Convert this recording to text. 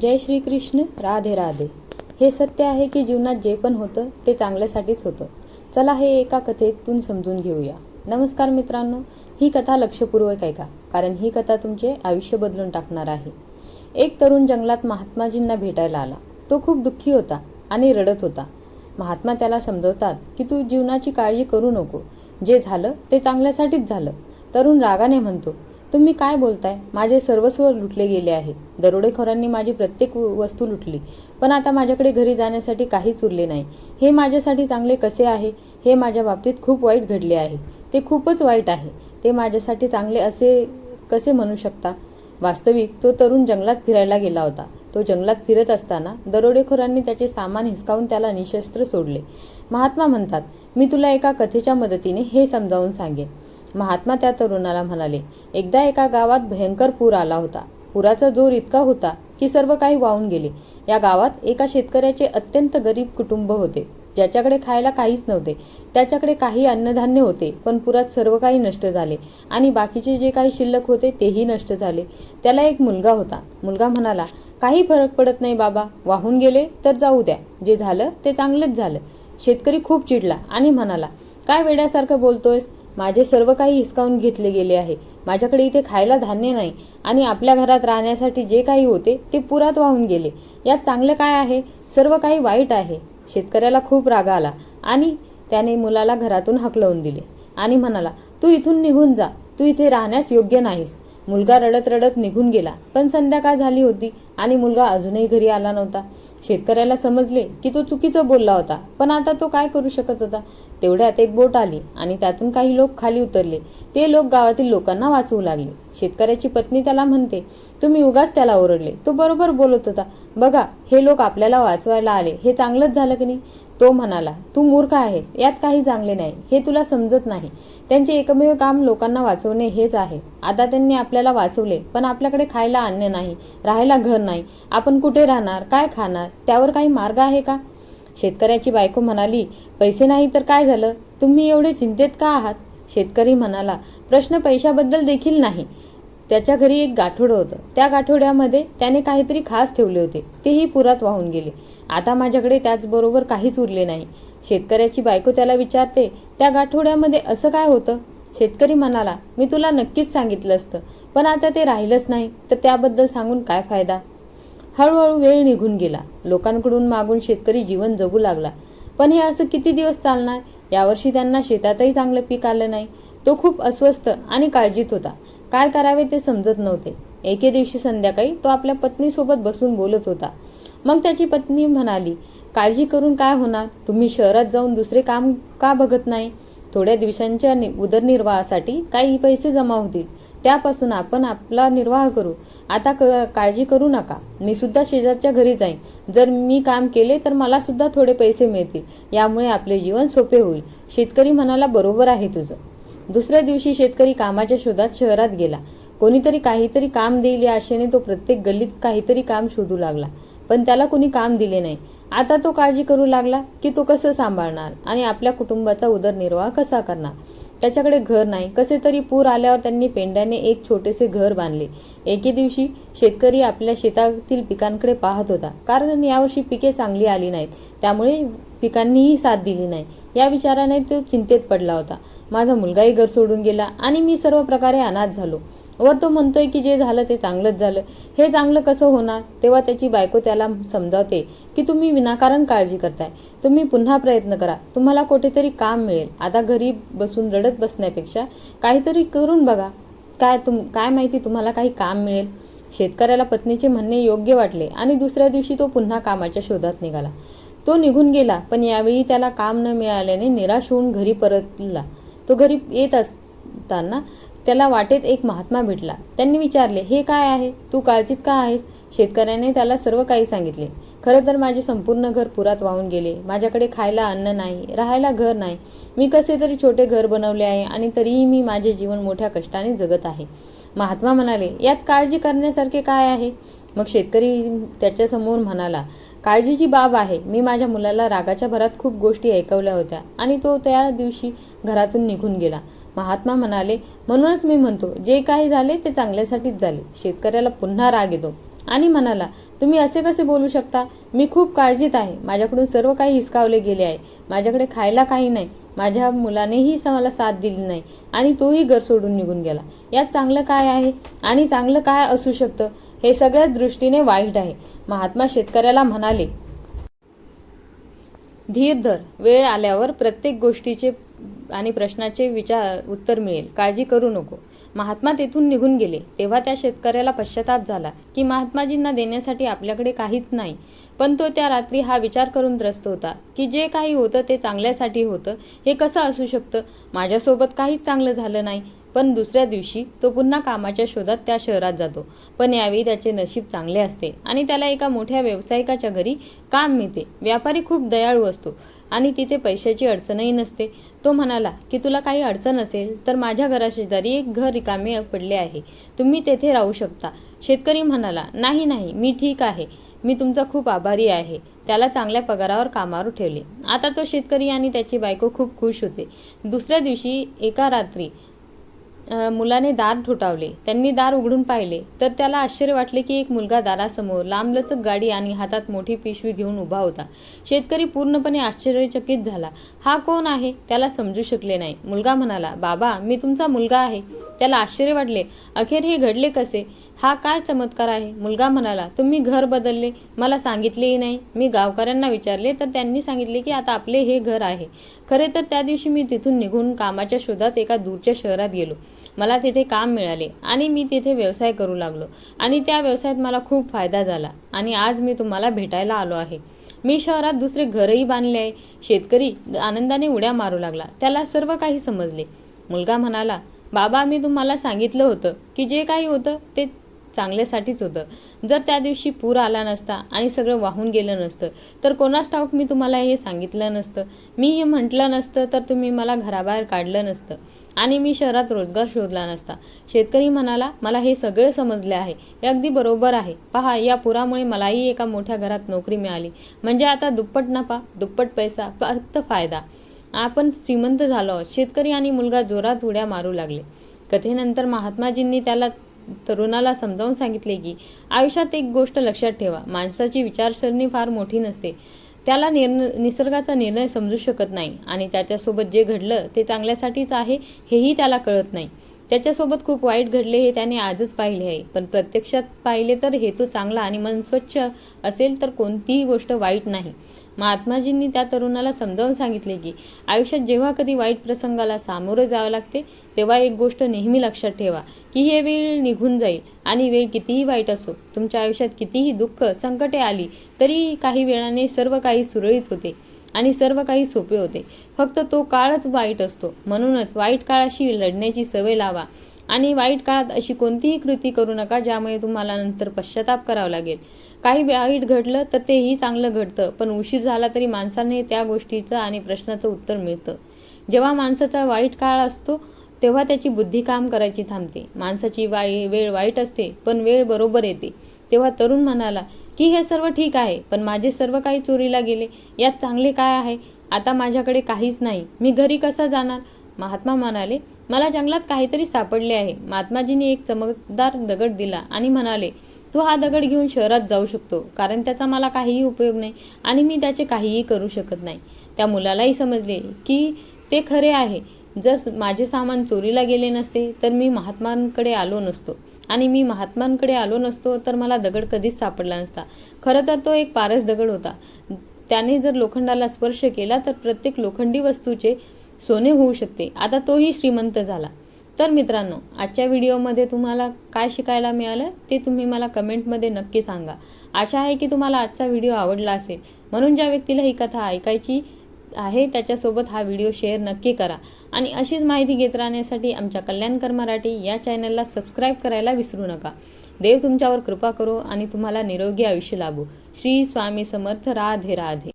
जय श्रीकृष्ण राधे राधे. हे सत्य आहे की जीवनात जे पण होतं ते चांगल्यासाठीच होतं. चला हे एका कथेतून समजून घेऊया. नमस्कार मित्रांनो ही कथा लक्षपूर्वक ऐका कारण ही कथा तुमचे आयुष्य बदलून टाकणार आहे. एक तरुण जंगलात महात्माजींना भेटायला आला. तो खूप दुःखी होता आणि रडत होता. महात्मा त्याला समजवतात की तू जीवनाची काळजी करू नको. जे झालं ते चांगल्यासाठीच झालं. तरुण रागाने म्हणतो तुम्ही काय बोलताय? माझे सर्वस्व लुटले गेले आहे. दरोडेखोरांनी माझी प्रत्येक व- वस्तू लुटली. पण आता माझ्याकडे घरी जाण्यासाठी काहीच उरले नाही. हे माझ्यासाठी चांगले कसे आहे? हे माझ्या बाबतीत खूप वाईट घडले आहे. ते खूपच वाईट आहे. ते माझ्यासाठी चांगले असे कसे म्हणू शकता? वास्तविक तो तरुण जंगलात फिरायला गेला होता. तो जंगलात फिरत असताना दरोडेखोरांनी त्याचे सामान हिसकावून त्याला निशस्त्र सोडले. महात्मा म्हणतात मी तुला एका कथेच्या मदतीने हे समजावून सांगेन. महात्मा त्या तरुणाला म्हणाले एकदा एका गावात भयंकर पूर आला होता. पुराचा जोर इतका होता की सर्व काही वाहून गेले. या गावात एका शेतकऱ्याचे अत्यंत गरीब कुटुंब होते. ज्याच्याकडे खायला काहीच नव्हते. त्याच्याकडे काही अन्नधान्य होते पण पुरात सर्व काही नष्ट झाले आणि बाकीचे जे काही शिल्लक होते तेही नष्ट झाले. त्याला एक मुलगा होता. मुलगा म्हणाला काही फरक पडत नाही बाबा. वाहून गेले तर जाऊ द्या. जे झालं ते चांगलंच झालं शेतकरी खूप चिडला आणि म्हणाला काय वेड्यासारखं बोलतोयस? माझे सर्व काही हिसकावून घेतले गेले आहे. माझ्याकडे इथे खायला धान्य नाही आणि आपल्या घरात राहण्यासाठी जे काही होते ते पुरात वाहून गेले. यात चांगले काय आहे? सर्व काही वाईट आहे. शेतकऱ्याला खूप राग आला आणि त्याने मुलाला घरातून हकलवून दिले. आणि म्हणाला तू इथून निघून जा. तू इथे राहण्यास योग्य नाहीस. मुलगा रडत रडत निघून गेला. पण संध्याकाळ झाली होती. आणि मुलगा अजूनही घरी आला नव्हता. शेतकऱ्याला समजले की तो चुकीचं बोलला होता पण आता तो काय करू शकत होता? तेवढ्यात एक बोट आली आणि त्यातून काही लोक खाली उतरले. ते लोक गावातील लोकांना वाचवू लागले. शेतकऱ्याची पत्नी त्याला म्हणते तुम्ही उगाच त्याला ओरडले. तो बरोबर बोलत होता. बघा हे लोक आपल्याला वाचवायला आले. हे चांगलंच झालं की नाही? तो म्हणाला तू मूर्ख आहेस. यात काही चांगले नाही. हे तुला समजत नाही. त्यांचे एकमेव काम लोकांना वाचवणे हेच आहे. आता त्यांनी आपल्याला वाचवले पण आपल्याकडे खायला अन्न नाही. राहायला घर नाही. नाही. आपण कुठे राहणार? काय खाणार? त्यावर काही मार्ग आहे का? शेतकऱ्याची बायको म्हणाली पैसे नाही तर काय झालं? तुम्ही एवढे चिंतेत का आहात? शेतकरी म्हणाला प्रश्न पैशाबद्दल देखील नाही. त्याच्या घरी एक गाठोडं होतं. त्या गाठोड्यामध्ये त्याने काहीतरी खास ठेवले होते. तेही पुरात वाहून गेले. आता माझ्याकडे त्याचबरोबर काहीच उरले नाही. शेतकऱ्याची बायको त्याला विचारते त्या गाठोड्यामध्ये असं काय होतं? शेतकरी म्हणाला मी तुला नक्कीच सांगितलं असतं. पण आता ते राहिलंच नाही. तर त्याबद्दल सांगून काय फायदा? हळूहळू वेळ निघून गेला. लोकांकडून मागून शेतकरी जीवन जगू लागला. पण हे असं किती दिवस चालणार? यावर्षी त्यांना शेतातही चांगलं पीक आलं नाही. तो खूप अस्वस्थ आणि काळजीत होता. काय करावे ते समजत नव्हते. एके दिवशी संध्याकाळी तो आपल्या पत्नीसोबत बसून बोलत होता. मग त्याची पत्नी म्हणाली काळजी करून काय होणार? तुम्ही शहरात जाऊन दुसरे काम का बघत नाही? थोड्या दिवसांच्या नि- उदरनिर्वाहासाठी काही पैसे जमा होतील. त्यापासून आपण आपला निर्वाह करू. आता क काळजी करू नका. मी सुद्धा शेजारच्या घरी जाईन. जर मी काम केले तर मला सुद्धा थोडे पैसे मिळतील. यामुळे आपले जीवन सोपे होईल. शेतकरी म्हणाला बरोबर आहे तुझं. दुसऱ्या दिवशी शेतकरी कामाच्या शोधात शहरात गेला. कोणीतरी काहीतरी काम देईल या आशेने तो प्रत्येक गल्लीत काहीतरी काम शोधू लागला. पण त्याला कुणी काम दिले नाही. आता तो काळजी करू लागला की तो कसं सांभाळणार आणि आपल्या कुटुंबाचा उदरनिर्वाह कसा करणार? त्याच्याकडे घर नाही. कसे तरी पूर आल्यावर त्यांनी पेंड्याने एक छोटेसे घर बांधले. एके दिवशी शेतकरी आपल्या शेतातील पिकांकडे पाहत होता. कारण यावर्षी पिके चांगली आली नाहीत. त्यामुळे पिकांनीही साथ दिली नाही. या विचाराने तो चिंतेत पडला होता. माझा मुलगाही घर सोडून गेला आणि मी सर्व प्रकारे अनाथ झालो. वर तो म्हणतोय की जे झालं ते चांगलंच झालं. हे चांगलं कसं होणार? तेव्हा त्याची बायको त्याला समजावते की तुम्ही विनाकारण काळजी करताय. तुम्ही पुन्हा प्रयत्न करा. तुम्हाला कुठेतरी काम मिळेल. आता घरी बसून रडत बसण्यापेक्षा काहीतरी करून बघा. काय तुम काय माहिती तुम्हाला काही काम मिळेल? शेतकऱ्याला पत्नीचे म्हणणे योग्य वाटले आणि दुसऱ्या दिवशी तो पुन्हा कामाच्या शोधात निघाला. तो निघून गेला पण यावेळी त्याला काम न मिळाल्याने निराश होऊन घरी परतला. तो घरी येत असताना त्याला वाटेत एक महात्मा भेटला. त्यांनी विचारले हे काय आहे? तू काळजीत का आहेस? शेतकऱ्याने त्याला सर्व काही सांगितले. खरं तर माझे संपूर्ण घर पुरात वाहून गेले. माझ्याकडे खायला अन्न नाही राहायला घर नाही. मी कसे तरी छोटे घर बनवले आहे आणि तरीही मी माझे जीवन मोठ्या कष्टाने जगत आहे. महात्मा म्हणाले यात काळजी करण्यासारखे काय आहे? मग शेतकरी त्याच्यासमोर म्हणाला काळजीची बाब आहे. मी माझ्या मुलाला रागाच्या भरात खूप गोष्टी ऐकवल्या होत्या आणि तो त्या दिवशी घरातून निघून गेला. महात्मा म्हणाले म्हणूनच मी म्हणतो जे काही झाले ते चांगल्यासाठीच झाले. शेतकऱ्याला पुन्हा राग येतो. आणि म्हणाला तुम्ही असे कसे बोलू शकता? मी खूप काळजीत आहे. माझ्याकडून सर्व काही हिसकावले गेले आहे. माझ्याकडे खायला काही नाही. माझ्या मुलानेही मला साथ दिली नाही. आणि तोही घर सोडून निघून गेला. यात चांगलं काय आहे? आणि चांगलं काय असू शकतं? हे सगळ्याच दृष्टीने वाईट आहे. महात्मा शेतकऱ्याला म्हणाले धीर धर. वेळ आल्यावर प्रत्येक गोष्टीचे आणि प्रश्नाचे विचार उत्तर मिळेल. काळजी करू नको. महात्मा तेथून निघून गेले. तेव्हा त्या शेतकऱ्याला पश्चाताप झाला की महात्माजींना देण्यासाठी आपल्याकडे काहीच नाही. पण तो त्या रात्री हा विचार करून त्रस्त होता की जे काही होतं ते चांगल्यासाठी होतं. हे कसं असू शकतं? माझ्यासोबत काहीच चांगलं झालं नाही. पण दुसऱ्या दिवशी तो पुन्हा कामाच्या शोधात त्या शहरात जातो. पण यावेळी त्याचे नशीब चांगले असते आणि त्याला एका मोठ्या व्यावसायिकाच्या घरी काम मिळते. व्यापारी खूप दयाळू असतो आणि तिथे पैशाची अडचणही नसते. तो म्हणाला की तुला काही अडचण असेल तर माझ्या घराशेजारी एक घर रिकामे पडले आहे. तुम्ही तेथे राहू शकता. शेतकरी म्हणाला नाही नाही मी ठीक आहे. मी तुमचा खूप आभारी आहे. त्याला चांगल्या पगारावर कामावर ठेवले. आता तो शेतकरी आणि त्याची बायको खूप खुश होते. दुसऱ्या दिवशी एका रात्री मुलाने दार ठोठावले. त्यांनी दार उघडून पाहिले. तर त्याला आश्चर्य वाटले की एक मुलगा दारासमोर लांबलचक गाडी आणि हातात मोठी पिशवी घेऊन उभा होता. शेतकरी पूर्णपणे आश्चर्यचकित झाला. हा कोण आहे? त्याला समजू शकले नाही. मुलगा म्हणाला बाबा मी तुमचा मुलगा आहे. त्याला आश्चर्य वाटले अखेर हे घडले कसे? हा काय चमत्कार आहे? मुलगा म्हणाला तुम्ही घर बदलले. मला सांगितलेही नाही. मी गावकऱ्यांना विचारले तर त्यांनी सांगितले की आता आपले हे घर आहे. खरे तर त्या दिवशी मी तिथून निघून कामाच्या शोधात एका दूरच्या शहरात गेलो. मला तिथे काम मिळाले आणि मी तिथे व्यवसाय करू लागलो. आणि त्या व्यवसायात मला खूप फायदा झाला आणि आज मी तुम्हाला भेटायला आलो आहे. मी शहरात दुसरे घरही बांधले आहे. शेतकरी आनंदाने उड्या मारू लागला. त्याला सर्व काही समजले. मुलगा म्हणाला बाबा मी तुम्हाला सांगितलं होतं की जे काही होतं ते चांगल्यासाठीच होतं. जर त्या दिवशी पूर आला नसता आणि सगळं वाहून गेलं नसतं तर कोणास ठाऊक मी तुम्हाला हे सांगितलं नसतं. मी हे म्हटलं नसतं तर तुम्ही मला घराबाहेर काढलं नसतं. आणि मी शहरात रोजगार शोधला नसता. शेतकरी म्हणाला मला हे सगळं समजले आहे. हे अगदी बरोबर आहे. पहा या पुरामुळे मलाही एका मोठ्या घरात नोकरी मिळाली. म्हणजे आता दुप्पट नफा दुप्पट पैसा फक्त फायदा. आपण श्रीमंत झालो शेतकरी आणि मुलगा जोरात उड्या मारू लागले. कथेनंतर महात्माजींनी त्याला तरुणाला समजावून सांगितले की आयुष्यात एक गोष्ट लक्षात ठेवा. माणसाची विचारसरणी फार मोठी नसते. त्याला निर्णय निसर्गाचा निर्णय समजू शकत नाही आणि त्याच्यासोबत जे घडलं ते चांगल्यासाठीच आहे हेही त्याला कळत नाही. त्याच्यासोबत खूप वाईट घडले हे त्याने आजच पाहिले आहे. पण प्रत्यक्षात पाहिले तर हेतू चांगला आणि मन स्वच्छ असेल तर कोणतीही गोष्ट वाईट नाही. महात्माजींनी त्या तरुणाला समजावून सांगितले की आयुष्यात जेव्हा कधी वाईट प्रसंगाला सामोरं जावं लागते तेव्हा एक गोष्ट नेहमी लक्षात ठेवा की हे वेळ निघून जाईल आणि वेळ कितीही वाईट असो तुमच्या आयुष्यात कितीही दुःख संकटे आली तरी काही वेळाने सर्व काही सुरळीत होते आणि सर्व काही सोपे होते. फक्त तो काळच वाईट असतो म्हणूनच वाईट काळाशी लढण्याची सवय लावा. आणि वाईट काळात अशी कोणतीही कृती करू नका ज्यामुळे तुम्हाला नंतर पश्चाताप करावा लागेल. काही वाईट घडलं तर तेही चांगलं घडतं पण उशीर झाला तरी माणसाने त्या गोष्टीचं आणि प्रश्नाचं उत्तर मिळतं. जेव्हा माणसाचा वाईट काळ असतो तेव्हा त्याची बुद्धी काम करायची थांबते. माणसाची वाई वेळ वाईट असते पण वेळ बरोबर येते. तेव्हा तरुण म्हणाला की हे सर्व ठीक आहे पण माझे सर्व काही चोरीला गेले. यात चांगले काय आहे? आता माझ्याकडे काहीच नाही. मी घरी कसा जाणार? महात्मा म्हणाले मला जंगलात काहीतरी सापडले आहे. महात्माजींनी एक चमकदार दगड दिला आणि म्हणाले तू हा दगड घेऊन शहरात जाऊ शकतो कारण त्याचा मला काहीही उपयोग नाही आणि मी त्याचे काहीही करू शकत नाही. त्या मुलालाही समजले की ते खरे आहे. जर माझे सामान चोरीला गेले नसते तर मी महात्मांकडे आलो नसतो. आणि मी महात्मांकडे आलो नसतो तर मला दगड कधीच सापडला नसता. खरं तर तो एक पारस दगड होता. त्याने जर लोखंडाला स्पर्श केला तर प्रत्येक लोखंडी वस्तूचे सोने होऊ शकते. आता तोही श्रीमंत झाला. तर मित्रांनो आजच्या व्हिडिओमध्ये तुम्हाला काय शिकायला मिळालं ते तुम्ही मला कमेंटमध्ये नक्की सांगा. आशा आहे की तुम्हाला आजचा व्हिडिओ आवडला असेल. म्हणून ज्या व्यक्तीला ही कथा ऐकायची आहे त्याच्यासोबत हा व्हिडिओ शेअर नक्की करा. आणि अशीच माहिती घेत राहण्यासाठी आमच्या कल्याणकर मराठी या चॅनलला सबस्क्राईब करायला विसरू नका. देव तुमच्यावर कृपा करो आणि तुम्हाला निरोगी आयुष्य लाभो. श्री स्वामी समर्थ. राधे राधे.